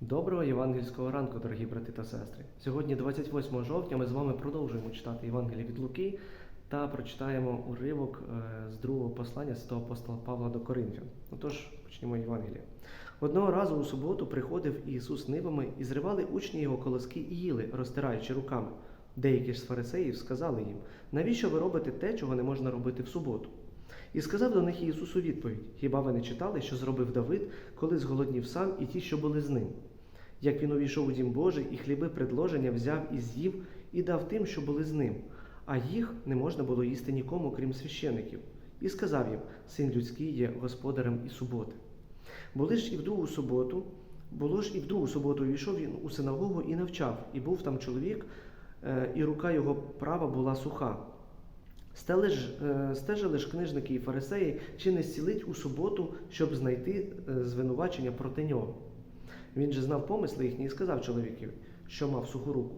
Доброго євангельського ранку, дорогі брати та сестри. Сьогодні, 28 жовтня, ми з вами продовжуємо читати Євангеліє від Луки та прочитаємо уривок е, з другого послання святого апостола Павла до Коринфян. Отож, почнімо Євангеліє. Одного разу у суботу приходив Ісус нивами і зривали учні його колоски і їли, розтираючи руками. Деякі ж з фарисеїв сказали їм: навіщо ви робите те, чого не можна робити в суботу? І сказав до них Ісус у відповідь: Хіба ви не читали, що зробив Давид, коли зголоднів сам і ті, що були з ним? Як він увійшов у дім Божий, і хліби предложення взяв і з'їв, і дав тим, що були з ним, а їх не можна було їсти нікому, крім священиків. І сказав їм: Син людський є господарем і суботи. Були ж і в другу суботу, було ж і в другу суботу увійшов він у синагогу і навчав, і був там чоловік, е, і рука його права була суха. Е, стежили ж книжники і фарисеї, чи не зцілить у суботу, щоб знайти е, звинувачення проти нього. Він же знав помисли їхні і сказав чоловікові, що мав суху руку: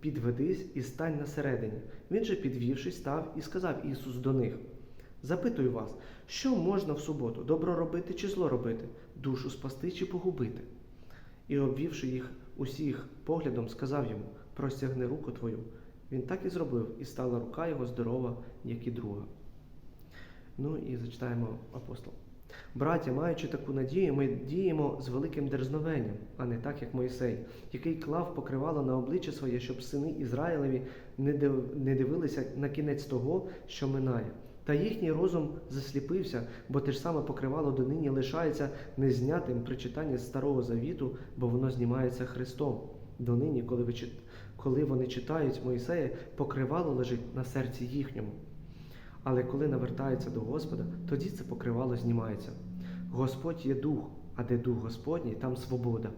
підведись і стань на середині. Він же, підвівшись, став і сказав Ісус до них: Запитую вас, що можна в суботу, добро робити чи зло робити, душу спасти чи погубити? І, обвівши їх усіх поглядом, сказав йому: Простягни руку твою. Він так і зробив, і стала рука його здорова, як і друга. Ну і зачитаємо апостол. Браття, маючи таку надію, ми діємо з великим дерзновенням, а не так, як Мойсей, який клав покривало на обличчя своє, щоб сини Ізраїлеві не дивилися на кінець того, що минає. Та їхній розум засліпився, бо те ж саме покривало донині лишається незнятим при читанні Старого Завіту, бо воно знімається Христом. Донині, коли, ви, коли вони читають Мойсея, покривало лежить на серці їхньому. Але коли навертаються до Господа, тоді це покривало знімається. Господь є дух, а де дух Господній, там свобода.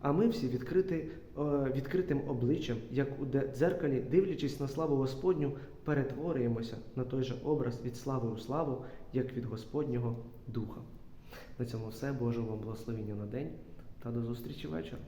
А ми всі відкрити, е, відкритим обличчям, як у дзеркалі, дивлячись на славу Господню, перетворюємося на той же образ від слави у славу, як від Господнього Духа. На цьому все. Божого вам благословення на день та до зустрічі вечора.